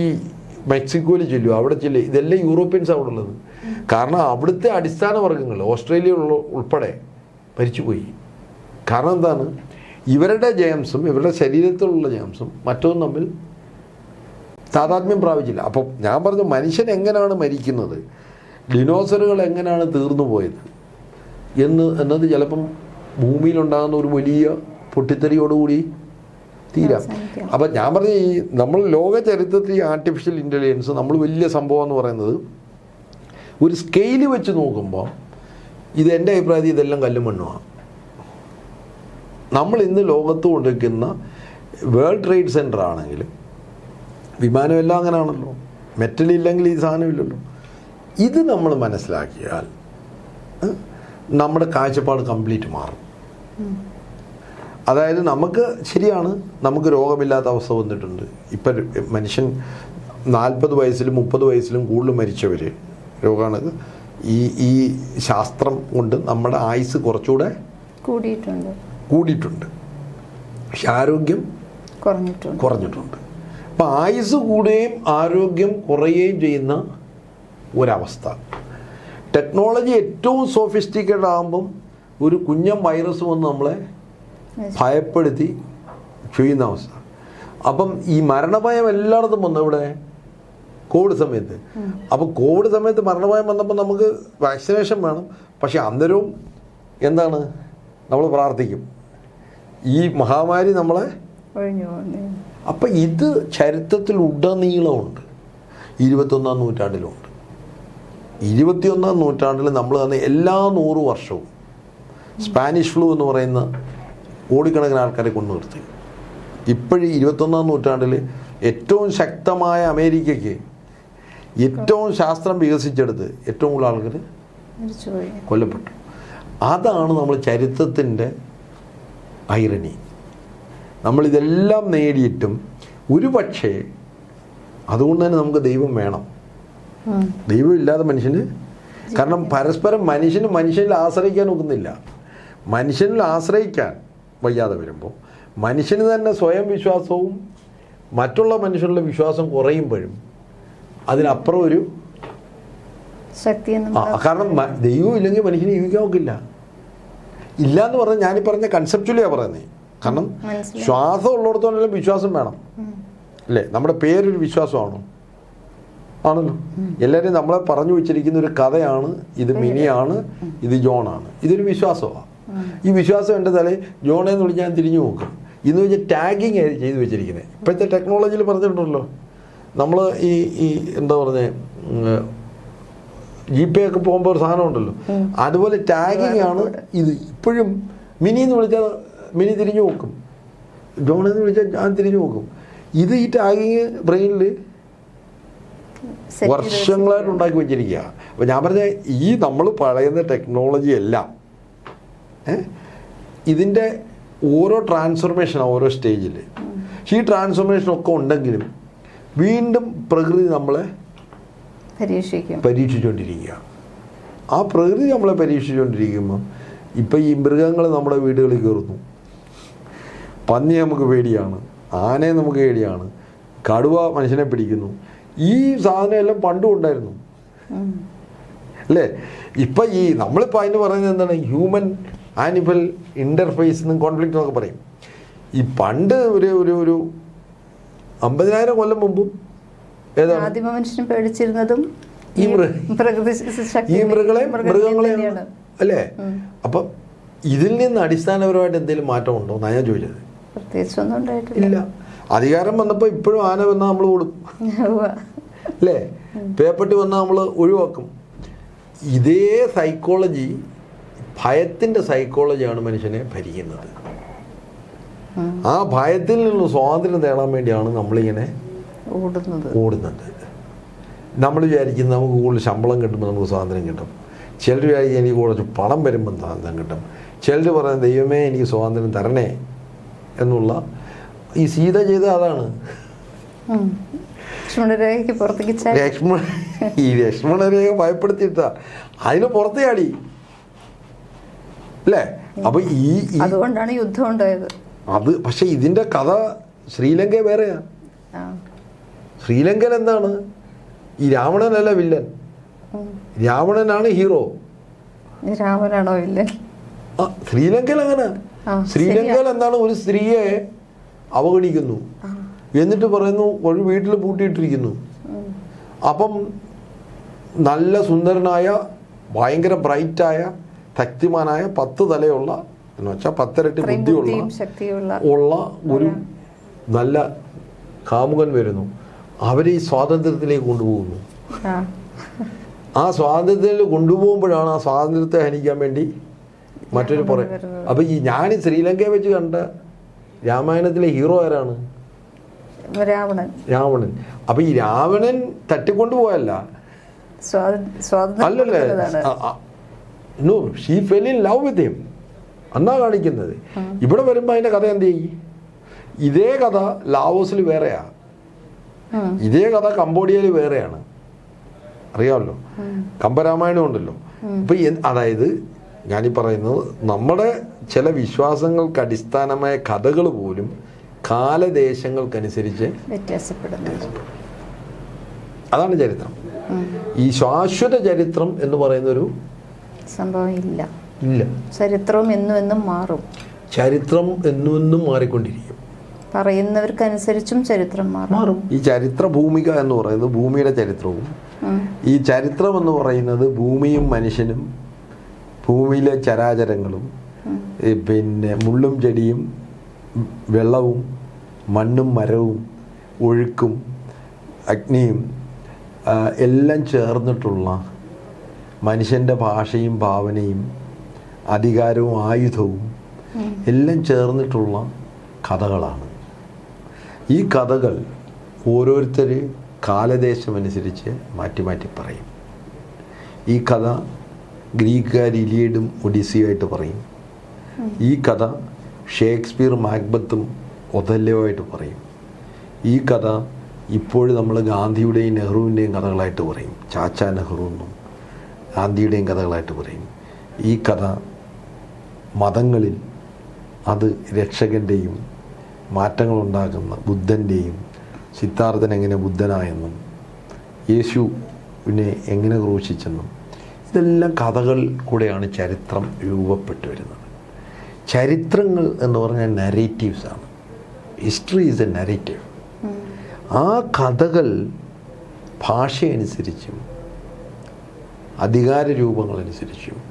[SPEAKER 1] മെക്സിക്കോയിൽ ചെല്ലും അവിടെ ചെല്ലും ഇതെല്ലാം യൂറോപ്യൻസ് അവിടെ ഉള്ളത്. കാരണം അവിടുത്തെ അടിസ്ഥാന വർഗങ്ങൾ ഓസ്ട്രേലിയ ഉൾപ്പെടെ മരിച്ചുപോയി. കാരണം എന്താണ്? ഇവരുടെ ജേംസും ഇവരുടെ ശരീരത്തിലുള്ള ജേംസും മറ്റൊന്നും തമ്മിൽ താതാത്മ്യം പ്രാപിച്ചില്ല. അപ്പം ഞാൻ പറഞ്ഞു മനുഷ്യൻ എങ്ങനെയാണ് മരിക്കുന്നത്? ഡിനോസറുകൾ എങ്ങനെയാണ് തീർന്നു പോയത്? എന്ന് എന്നത് ചിലപ്പം ഭൂമിയിലുണ്ടാകുന്ന ഒരു വലിയ പൊട്ടിത്തെറിയോടുകൂടി തീരാം. അപ്പം ഞാൻ പറഞ്ഞ ഈ നമ്മൾ ലോക ചരിത്രത്തിൽ ഈ ആർട്ടിഫിഷ്യൽ ഇന്റലിജൻസ് നമ്മൾ വലിയ സംഭവം എന്ന് പറയുന്നത് ഒരു സ്കെയിൽ വെച്ച് നോക്കുമ്പോൾ ഇത് എന്റെ അഭിപ്രായത്തിൽ ഇതെല്ലാം കല്ലും മണ്ണുമാണ് നമ്മൾ ഇന്ന് ലോകത്ത് കൊണ്ടിരിക്കുന്ന വേൾഡ് ട്രേഡ് സെന്റർ ആണെങ്കിൽ വിമാനമെല്ലാം അങ്ങനെയാണല്ലോ മെറ്റൽ ഇല്ലെങ്കിൽ ഈ സാധനമില്ലല്ലോ ഇത് നമ്മൾ മനസ്സിലാക്കിയാൽ നമ്മുടെ കാഴ്ചപ്പാട് കംപ്ലീറ്റ് മാറും. അതായത് നമുക്ക് ശരിയാണ് നമുക്ക് രോഗമില്ലാത്ത അവസ്ഥ വന്നിട്ടുണ്ട്. ഇപ്പം മനുഷ്യൻ നാൽപ്പത് വയസ്സിലും മുപ്പത് വയസ്സിലും കൂടുതൽ മരിച്ചവർ രോഗമാണ് ഈ ഈ ശാസ്ത്രം കൊണ്ട് നമ്മുടെ ആയുസ് കുറച്ചുകൂടെ
[SPEAKER 2] കൂടിയിട്ടുണ്ട്.
[SPEAKER 1] കൂടിയിട്ടുണ്ട്. പക്ഷെ ആരോഗ്യം
[SPEAKER 2] കുറഞ്ഞിട്ടുണ്ട്.
[SPEAKER 1] കുറഞ്ഞിട്ടുണ്ട്. അപ്പം ആയുസ് കൂടുകയും ആരോഗ്യം കുറയുകയും ചെയ്യുന്ന ഒരവസ്ഥ. ടെക്നോളജി ഏറ്റവും സോഫിസ്റ്റിക്കേറ്റഡ് ആകുമ്പം ഒരു കുഞ്ഞൻ വൈറസ് വന്ന് നമ്മളെ ഭയപ്പെടുത്തി ചെയ്യുന്ന അവസ്ഥ. അപ്പം ഈ മരണഭയം എല്ലായിടത്തും വന്നു ഇവിടെ? കോവിഡ് സമയത്ത്. അപ്പോൾ കോവിഡ് സമയത്ത് മരണഭയം വന്നപ്പോൾ നമുക്ക് വാക്സിനേഷൻ വേണം. പക്ഷെ അന്നേരവും എന്താണ്? നമ്മൾ പ്രാർത്ഥിക്കും. ഈ മഹാമാരി നമ്മളെ അപ്പം ഇത് ചരിത്രത്തിൽ ഉടനീളമുണ്ട്. ഇരുപത്തൊന്നാം നൂറ്റാണ്ടിലുണ്ട്. ഇരുപത്തിയൊന്നാം നൂറ്റാണ്ടിൽ നമ്മൾ തന്നെ എല്ലാ നൂറ് വർഷവും സ്പാനിഷ് ഫ്ലൂ എന്ന് പറയുന്ന കോടിക്കണക്കിന് ആൾക്കാരെ കൊണ്ടു നിർത്തി. ഇപ്പോഴും ഇരുപത്തൊന്നാം നൂറ്റാണ്ടിൽ ഏറ്റവും ശക്തമായ അമേരിക്കയ്ക്ക് ഏറ്റവും ശാസ്ത്രം വികസിച്ചെടുത്ത് ഏറ്റവും കൂടുതൽ ആൾക്കാർ കൊല്ലപ്പെട്ടു. അതാണ് നമ്മൾ ചരിത്രത്തിന്റെ ഐറണി നമ്മളിതെല്ലാം നേടിയിട്ടും ഒരു പക്ഷേ അതുകൊണ്ട് തന്നെ നമുക്ക് ദൈവം വേണം.
[SPEAKER 2] ഉം.
[SPEAKER 1] ദൈവം ഇല്ലാതെ മനുഷ്യന് കാരണം പരസ്പരം മനുഷ്യന് മനുഷ്യനിൽ ആശ്രയിക്കാൻ ഒക്കുന്നില്ല മനുഷ്യനിൽ ആശ്രയിക്കാൻ വയ്യാതെ വരുമ്പോൾ മനുഷ്യന് തന്നെ സ്വയം വിശ്വാസവും മറ്റുള്ള മനുഷ്യരുടെ വിശ്വാസം കുറയുമ്പോഴും അതിനപ്പുറം ഒരു ശക്തി കാരണം ദൈവം ഇല്ലെങ്കിൽ മനുഷ്യന് ജീവിക്കാൻ ഒക്കില്ല ഇല്ല എന്ന് പറഞ്ഞാൽ ഞാനീ പറഞ്ഞ കൺസെപ്റ്റുവലിയാണ് പറയുന്നത് കാരണം. ശ്വാസം ഉള്ളിടത്തോളം വിശ്വാസം വേണം. അല്ലേ നമ്മുടെ പേരൊരു വിശ്വാസമാണോ ആണല്ലോ എല്ലാവരും നമ്മളെ പറഞ്ഞു വെച്ചിരിക്കുന്ന ഒരു കഥയാണ്. ഇത് മിനിയാണ്. ഇത് ജോണാണ്. ഇതൊരു വിശ്വാസമാണ് ഈ വിശ്വാസം എന്റെ തലയിൽ ജോണെ എന്ന് വിളിച്ച് ഞാൻ തിരിഞ്ഞു നോക്കും. ഇന്ന് വെച്ചാൽ ടാഗിങ് ചെയ്തു വെച്ചിരിക്കുന്നത് ഇപ്പോഴത്തെ ടെക്നോളജിയിൽ പറഞ്ഞിട്ടുണ്ടല്ലോ. നമ്മൾ ഈ ഈ എന്താ പറഞ്ഞേ ജി പേ ഒക്കെ പോകുമ്പോൾ ഒരു സാധനം ഉണ്ടല്ലോ. അതുപോലെ ടാഗിങ് ആണ് ഇത്. ഇപ്പോഴും മിനി എന്ന് വിളിച്ചാൽ മിനി തിരിഞ്ഞു നോക്കും. ജോൺ എന്ന് വിളിച്ചാൽ ഞാൻ തിരിഞ്ഞു നോക്കും. ഇത് ഈ ടാഗിങ് ബ്രെയിനിൽ വർഷങ്ങളായിട്ട് ഉണ്ടാക്കി വെച്ചിരിക്കുക അപ്പം ഞാൻ പറഞ്ഞ ഈ നമ്മൾ പറയുന്ന ടെക്നോളജി എല്ലാം ഇതിന്റെ ഓരോ ട്രാൻസ്ഫോർമേഷനാണ് ഓരോ സ്റ്റേജിൽ ഈ ട്രാൻസ്ഫോർമേഷൻ ഒക്കെ ഉണ്ടെങ്കിലും വീണ്ടും പ്രകൃതി നമ്മളെ
[SPEAKER 2] പരീക്ഷിക്കും.
[SPEAKER 1] പരീക്ഷിച്ചുകൊണ്ടിരിക്കുക ആ പ്രകൃതി നമ്മളെ പരീക്ഷിച്ചുകൊണ്ടിരിക്കുമ്പം ഇപ്പം ഈ മൃഗങ്ങൾ നമ്മുടെ വീടുകളിൽ കയറുന്നു. പന്നി നമുക്ക് പേടിയാണ് ആനയെ നമുക്ക് പേടിയാണ് കടുവ മനുഷ്യനെ പിടിക്കുന്നു ഈ സാധനം എല്ലാം പണ്ടും ഉണ്ടായിരുന്നു. അല്ലേ? ഇപ്പം ഈ നമ്മളിപ്പോൾ അതിന് പറയുന്നത് എന്താണ്? ഹ്യൂമൻ ആനിമൽ ഇന്റർഫേസ് എന്നും കോൺഫ്ലിക്റ്റ് എന്നൊക്കെ പറയും. ഈ പണ്ട് ഒരു ഒരു ഒരു അമ്പതിനായിരം കൊല്ലം മുമ്പും ഏതാണ്?
[SPEAKER 2] ആദിമ മനുഷ്യനെ പേടിച്ചിരുന്നതും
[SPEAKER 1] ഈ
[SPEAKER 2] ഈ
[SPEAKER 1] മൃഗങ്ങളെ മൃഗങ്ങളെ അല്ലേ? അപ്പൊ ഇതിൽ നിന്ന് അടിസ്ഥാനപരമായിട്ട് എന്തെങ്കിലും മാറ്റം ഉണ്ടോ എന്നാണ് ഞാൻ ചോദിച്ചത്.
[SPEAKER 2] പ്രത്യേകിച്ചൊന്നും ഉണ്ടായിട്ടില്ല.
[SPEAKER 1] ഇല്ല. അധികാരം വന്നപ്പോൾ ഇപ്പോഴും ആന വന്നാൽ നമ്മൾ ഓടും.
[SPEAKER 2] ഉവ്വ.
[SPEAKER 1] അല്ലേ? പേപ്പട്ടി വന്നാൽ നമ്മൾ ഒഴിവാക്കും. ഇതേ സൈക്കോളജി ഭയത്തിന്റെ സൈക്കോളജിയാണ് മനുഷ്യനെ ഭരിക്കുന്നത്. ആ ഭയത്തിൽ നിന്ന് സ്വാതന്ത്ര്യം നേടാൻ വേണ്ടിയാണ് നമ്മളിങ്ങനെ
[SPEAKER 2] ഓടുന്നത്.
[SPEAKER 1] ഓടുന്നത്. നമ്മൾ വിചാരിക്കും നമുക്ക് കൂടുതൽ ശമ്പളം കിട്ടുമ്പോൾ നമുക്ക് സ്വാതന്ത്ര്യം കിട്ടും. ചിലർ വിചാരിക്കും എനിക്ക് കുറച്ച് പണം വരുമ്പോൾ സ്വാതന്ത്ര്യം കിട്ടും. ചിലർ പറയുന്നത് ദൈവമേ എനിക്ക് സ്വാതന്ത്ര്യം തരണേ എന്നുള്ള ഈ സീത ചെയ്ത അതാണ്.
[SPEAKER 2] ലക്ഷ്മണരേഖയ്ക്ക് പുറത്തേക്ക്
[SPEAKER 1] ലക്ഷ്മണ ഈ ലക്ഷ്മണരേഖ ഭയപ്പെടുത്തിയിട്ടാ. അതിന് പുറത്തേ അടി അല്ലേ? അപ്പൊ ഈ
[SPEAKER 2] അതുകൊണ്ടാണ് യുദ്ധം ഉണ്ടായത്.
[SPEAKER 1] അത് പക്ഷെ ഇതിന്റെ കഥ ശ്രീലങ്ക വേറെയാ. ശ്രീലങ്കൻ എന്താണ്? ഈ രാവണനല്ല വില്ലൻ. രാവണനാണ് ഹീറോ.
[SPEAKER 2] രാമനാണോ ശ്രീലങ്കൻ
[SPEAKER 1] ആ ശ്രീലങ്കയിൽ അങ്ങനെ.
[SPEAKER 2] ആ,
[SPEAKER 1] ശ്രീലങ്കയിൽ എന്താണ്? ഒരു സ്ത്രീയെ അവഗണിക്കുന്നു. എന്നിട്ട് പറയുന്നു ഒരു വീട്ടിൽ പൂട്ടിയിട്ടിരിക്കുന്നു. അപ്പം നല്ല സുന്ദരനായ ഭയങ്കര ബ്രൈറ്റായ ശക്തിമാനായ പത്ത് തലയുള്ള എന്ന് വെച്ചാൽ പത്തിരട്ടി ബുദ്ധിയുള്ള ഉള്ള ഒരു നല്ല കാമുകൻ വരുന്നു. അവരെ ഈ സ്വാതന്ത്ര്യത്തിലേക്ക് കൊണ്ടുപോകുന്നു.
[SPEAKER 2] ആ.
[SPEAKER 1] ആ സ്വാതന്ത്ര്യത്തിൽ കൊണ്ടുപോകുമ്പോഴാണ് ആ സ്വാതന്ത്ര്യത്തെ ഹനിക്കാൻ വേണ്ടി മറ്റൊരു
[SPEAKER 2] പറയും
[SPEAKER 1] അപ്പം ഈ ഞാൻ ശ്രീലങ്കയെ വെച്ച് കണ്ട രാമായണത്തിലെ ഹീറോ ആരാണ്?
[SPEAKER 2] രാവണൻ.
[SPEAKER 1] രാവണൻ. അപ്പൊ ഈ രാവണൻ തട്ടിക്കൊണ്ടുപോയല്ല
[SPEAKER 2] പോയല്ല.
[SPEAKER 1] അല്ലല്ലേ?
[SPEAKER 2] സ്വാതന്ത്ര്യത്തിന്റെതാണ്
[SPEAKER 1] no she fell in love with him എന്നാ കാണിക്കുന്നത്. ഇവിടെ വരുമ്പോൾ അതിന്റെ കഥ എന്ത് ചെയ്യും? ഇതേ കഥ ലാവോസിൽ വേറെയാ. ഇതേ കഥ കംബോഡിയയിൽ വേറെയാണ്. അറിയാമല്ലോ? കമ്പരാമായണം ഉണ്ടല്ലോ അപ്പൊ അതായത് ഞാനീ പറയുന്നത് നമ്മുടെ ചില വിശ്വാസങ്ങൾക്ക് അടിസ്ഥാനമായ കഥകൾ പോലും കാലദേശങ്ങൾക്കനുസരിച്ച്
[SPEAKER 2] വ്യത്യാസപ്പെടുന്നത്
[SPEAKER 1] അതാണ് ചരിത്രം. ഈ ശാശ്വത ചരിത്രം എന്ന് പറയുന്നൊരു
[SPEAKER 2] സംഭവം ഇല്ല.
[SPEAKER 1] ഇല്ല
[SPEAKER 2] ചരിത്രവും എന്നും എന്നും മാറും.
[SPEAKER 1] ചരിത്രം എന്നും എന്നും മാറിക്കൊണ്ടിരിക്കും.
[SPEAKER 2] പറയുന്നവർക്കനുസരിച്ചും ചരിത്രം മാറും.
[SPEAKER 1] ഈ ചരിത്ര ഭൂമിക എന്ന് പറയുന്നത് ഭൂമിയുടെ ചരിത്രവും ഈ ചരിത്രം എന്ന് പറയുന്നത് ഭൂമിയും മനുഷ്യനും ഭൂമിയിലെ ചരാചരങ്ങളും പിന്നെ മുള്ളും ചെടിയും വെള്ളവും മണ്ണും മരവും ഒഴുക്കും അഗ്നിയും എല്ലാം ചേർന്നിട്ടുള്ള മനുഷ്യന്റെ ഭാഷയും ഭാവനയും അധികാരവും ആയുധവും എല്ലാം ചേർന്നിട്ടുള്ള കഥകളാണ്. ഈ കഥകൾ ഓരോരുത്തർ കാലദേശമനുസരിച്ച് മാറ്റി മാറ്റി പറയും. ഈ കഥ ഗ്രീക്കുകാർ ഇലിയഡും ഒഡീസിയുമായിട്ട് പറയും. ഈ കഥ ഷേക്സ്പിയർ മാക്ബത്തും ഒതല്ലോയായിട്ട് പറയും. ഈ കഥ ഇപ്പോഴും നമ്മൾ ഗാന്ധിയുടെയും നെഹ്റുവിന്റെയും കഥകളായിട്ട് പറയും. ചാച്ച നെഹ്റു എന്നും ഗാന്ധിയുടെയും കഥകളായിട്ട് പറയും. ഈ കഥ മതങ്ങളിൽ അത് രക്ഷകന്റെയും മാറ്റങ്ങളുണ്ടാക്കുന്ന ബുദ്ധന്റെയും സിദ്ധാർത്ഥൻ എങ്ങനെ ബുദ്ധനായെന്നും യേശുവിനെ എങ്ങനെ ക്രൂശിച്ചെന്നും ഇതെല്ലാം കഥകൾ കൂടെയാണ് ചരിത്രം രൂപപ്പെട്ടു വരുന്നത്. ചരിത്രങ്ങൾ എന്ന് പറഞ്ഞാൽ നരേറ്റീവ്സാണ് ഹിസ്റ്ററി ഈസ് എ നരേറ്റീവ് ആ കഥകൾ ഭാഷയനുസരിച്ചും അധികാര രൂപങ്ങളനുസരിച്ചും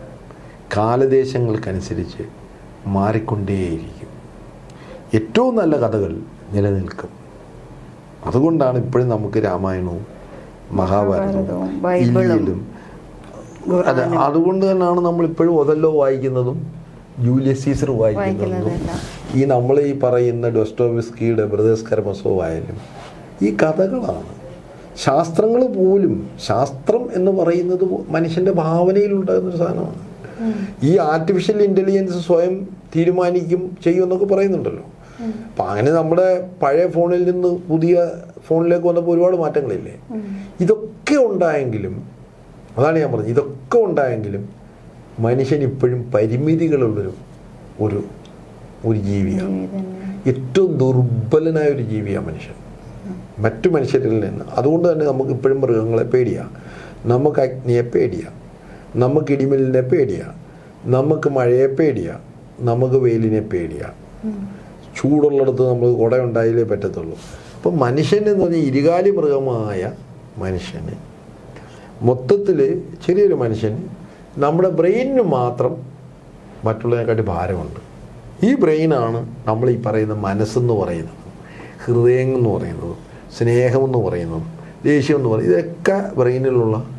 [SPEAKER 1] കാലദേശങ്ങൾക്കനുസരിച്ച് മാറിക്കൊണ്ടേയിരിക്കും. ഏറ്റവും നല്ല കഥകൾ നിലനിൽക്കും. അതുകൊണ്ടാണ് ഇപ്പോഴും നമുക്ക് രാമായണവും മഹാഭാരതവും ഇല്ലിയലും അതെ അതുകൊണ്ട് തന്നെയാണ് നമ്മൾ ഇപ്പോഴും ഒതല്ലോ വായിക്കുന്നതും ജൂലിയസ് സീസർ വായിക്കുന്നതും. ഈ നമ്മൾ ഈ പറയുന്ന ഡൊസ്റ്റോവിസ്കിയുടെ ബ്രദേഴ്സ് കരമസോ ആയാലും ഈ കഥകളാണ്. ശാസ്ത്രങ്ങൾ പോലും ശാസ്ത്രം എന്ന് പറയുന്നത് മനുഷ്യന്റെ ഭാവനയിലുണ്ടാകുന്ന ഒരു സാധനമാണ്. ഈ ആർട്ടിഫിഷ്യൽ ഇന്റലിജൻസ് സ്വയം തീരുമാനിക്കും ചെയ്യും എന്നൊക്കെ പറയുന്നുണ്ടല്ലോ. അപ്പം അങ്ങനെ നമ്മുടെ പഴയ ഫോണിൽ നിന്ന് പുതിയ ഫോണിലേക്ക് വന്നപ്പോൾ ഒരുപാട് മാറ്റങ്ങളില്ലേ? ഇതൊക്കെ ഉണ്ടായെങ്കിലും അതാണ് ഞാൻ പറഞ്ഞത്. ഇതൊക്കെ ഉണ്ടായെങ്കിലും മനുഷ്യൻ ഇപ്പോഴും പരിമിതികളുള്ളൊരു ഒരു ഒരു ജീവിയാണ്. ഏറ്റവും ദുർബലനായ ഒരു ജീവിയാണ് മനുഷ്യൻ. മറ്റു മനുഷ്യരിൽ നിന്ന്. അതുകൊണ്ട് തന്നെ നമുക്ക് ഇപ്പോഴും മൃഗങ്ങളെ പേടിയാണ് നമുക്ക് അഗ്നിയെ പേടിയാണ് നമുക്ക് ഇടിമലിനെ പേടിയാണ് നമുക്ക് മഴയെ പേടിയാണ് നമുക്ക് വെയിലിനെ പേടിയാണ് ചൂടുള്ളിടത്ത് നമ്മൾ കുട ഉണ്ടായാലേ പറ്റത്തുള്ളൂ. അപ്പം മനുഷ്യൻ എന്ന് പറഞ്ഞാൽ ഇരുകാലി മൃഗമായ മനുഷ്യന് മൊത്തത്തിൽ ചെറിയൊരു മനുഷ്യൻ നമ്മുടെ ബ്രെയിനിന് മാത്രം മറ്റുള്ളതിനെക്കാട്ടി ഭാരമുണ്ട്. ഈ ബ്രെയിനാണ് നമ്മൾ ഈ പറയുന്ന മനസ്സെന്ന് പറയുന്നത് ഹൃദയം എന്ന് പറയുന്നത് സ്നേഹമെന്ന് പറയുന്നത് ദേഷ്യം എന്ന് പറയുന്നത്. ഇതൊക്കെ ബ്രെയിനിലുള്ള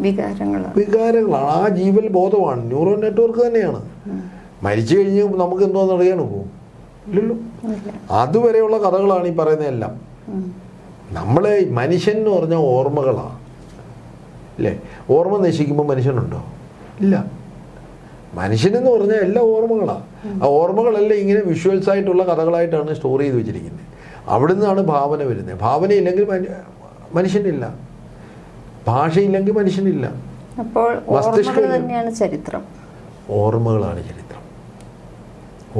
[SPEAKER 2] വികാരങ്ങളാണ്.
[SPEAKER 1] വികാരങ്ങളാണ്. ആ ജീവൽ ബോധമാണ്. ന്യൂറോ നെറ്റ്വർക്ക് തന്നെയാണ്. മരിച്ചു കഴിഞ്ഞ് നമുക്ക് എന്തോ അറിയാനോ പോകും? ഇല്ലല്ലോ. അതുവരെയുള്ള കഥകളാണ് ഈ പറയുന്നതെല്ലാം. നമ്മളെ മനുഷ്യൻ എന്ന് പറഞ്ഞ ഓർമ്മകളാണ്. അല്ലേ? ഓർമ്മ നശിക്കുമ്പോൾ മനുഷ്യനുണ്ടോ? ഇല്ല. മനുഷ്യനെന്ന് പറഞ്ഞാൽ എല്ലാ ഓർമ്മകളാണ് ആ ഓർമ്മകളെല്ലാം ഇങ്ങനെ വിഷ്വൽസ് ആയിട്ടുള്ള കഥകളായിട്ടാണ് സ്റ്റോർ ചെയ്ത് വെച്ചിരിക്കുന്നത് അവിടെ നിന്നാണ് ഭാവന വരുന്നത് ഭാവന ഇല്ലെങ്കിൽ മനുഷ്യനില്ല. ഭാഷയില്ലെങ്കിൽ മനുഷ്യനില്ല.
[SPEAKER 2] അപ്പോൾ തന്നെയാണ് ചരിത്രം.
[SPEAKER 1] ഓർമ്മകളാണ് ചരിത്രം.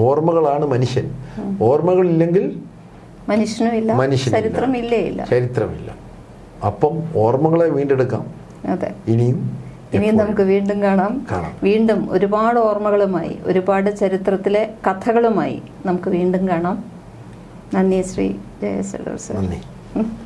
[SPEAKER 1] ഓർമ്മകളാണ് മനുഷ്യൻ. ഓർമ്മകളില്ലെങ്കിൽ
[SPEAKER 2] മനുഷ്യനും ഇല്ല
[SPEAKER 1] മനുഷ്യനില്ല.
[SPEAKER 2] ചരിത്രം ഇല്ല.
[SPEAKER 1] ചരിത്രമില്ല. അപ്പം ഓർമ്മകളെ വീണ്ടെടുക്കാം.
[SPEAKER 2] അതെ.
[SPEAKER 1] ഇനിയും
[SPEAKER 2] ഇനിയും നമുക്ക് വീണ്ടും
[SPEAKER 1] കാണാം.
[SPEAKER 2] വീണ്ടും ഒരുപാട് ഓർമ്മകളുമായി ഒരുപാട് ചരിത്രത്തിലെ കഥകളുമായി നമുക്ക് വീണ്ടും കാണാം. നന്ദി ശ്രീ ജയസഡർ സർ.
[SPEAKER 1] നന്ദി.
[SPEAKER 2] ഉം.